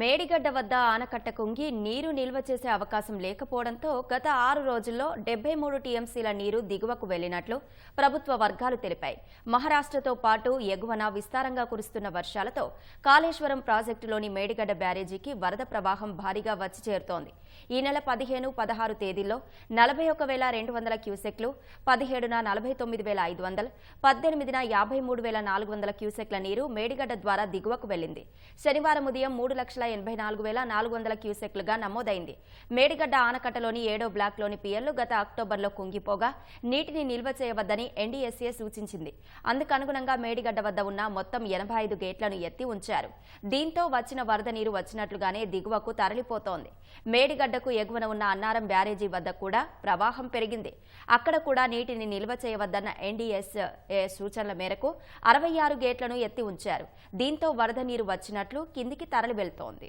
మేడిగడ్డ వద్ద ఆనకట్ట కుంగి నీరు నిల్వ చేసే అవకాశం లేకపోవడంతో గత ఆరు రోజుల్లో డెబ్బై మూడు టీఎంసీల నీరు దిగువకు వెళ్ళినట్లు ప్రభుత్వ వర్గాలు తెలిపాయి. మహారాష్ట్రతో పాటు ఎగువన విస్తారంగా కురుస్తున్న వర్షాలతో కాళేశ్వరం ప్రాజెక్టులోని మేడిగడ్డ బ్యారేజీకి వరద ప్రవాహం భారీగా వచ్చి చేరుతోంది. ఈ నెల పదిహేను పదహారు తేదీల్లో నలభై ఒక వేల రెండు వందల క్యూసెక్లు పదిహేడున నలభై తొమ్మిది వేల ఐదు వందలు పద్దెనిమిదిన యాభై మూడు వేల నాలుగు వందల క్యూసెక్ల నీరు మేడిగడ్డ ద్వారా దిగువకు వెళ్ళింది శనివారం ఉదయం మూడు లక్షల ఎనభై నాలుగు వేల నాలుగు వందల క్యూసెక్లుగా నమోదైంది. మేడిగడ్డ ఆనకట్టలోని ఏడో బ్లాక్లోని పియర్లు గత అక్టోబర్లో కుంగిపోగా నీటిని నిల్వ చేయవద్దని ఎన్డీఎస్ఏ సూచించింది. అందుకనుగుణంగా మేడిగడ్డ వద్ద ఉన్న మొత్తం ఎనభై ఐదు గేట్లను ఎత్తి ఉంచారు. దీంతో వచ్చిన వరద నీరు వచ్చినట్లుగానే దిగువకు తరలిపోతోంది. మేడిగడ్డకు ఎగువన ఉన్న అన్నారం బ్యారేజీ వద్ద కూడా ప్రవాహం పెరిగింది. అక్కడ కూడా నీటిని నిల్వ చేయవద్దన్న ఎన్డీఎస్ఏ సూచనల మేరకు అరవై ఆరు గేట్లను ఎత్తి ఉంచారు. దీంతో వరద నీరు వచ్చినట్లు కిందికి తరలి వెళ్తోంది ఉంది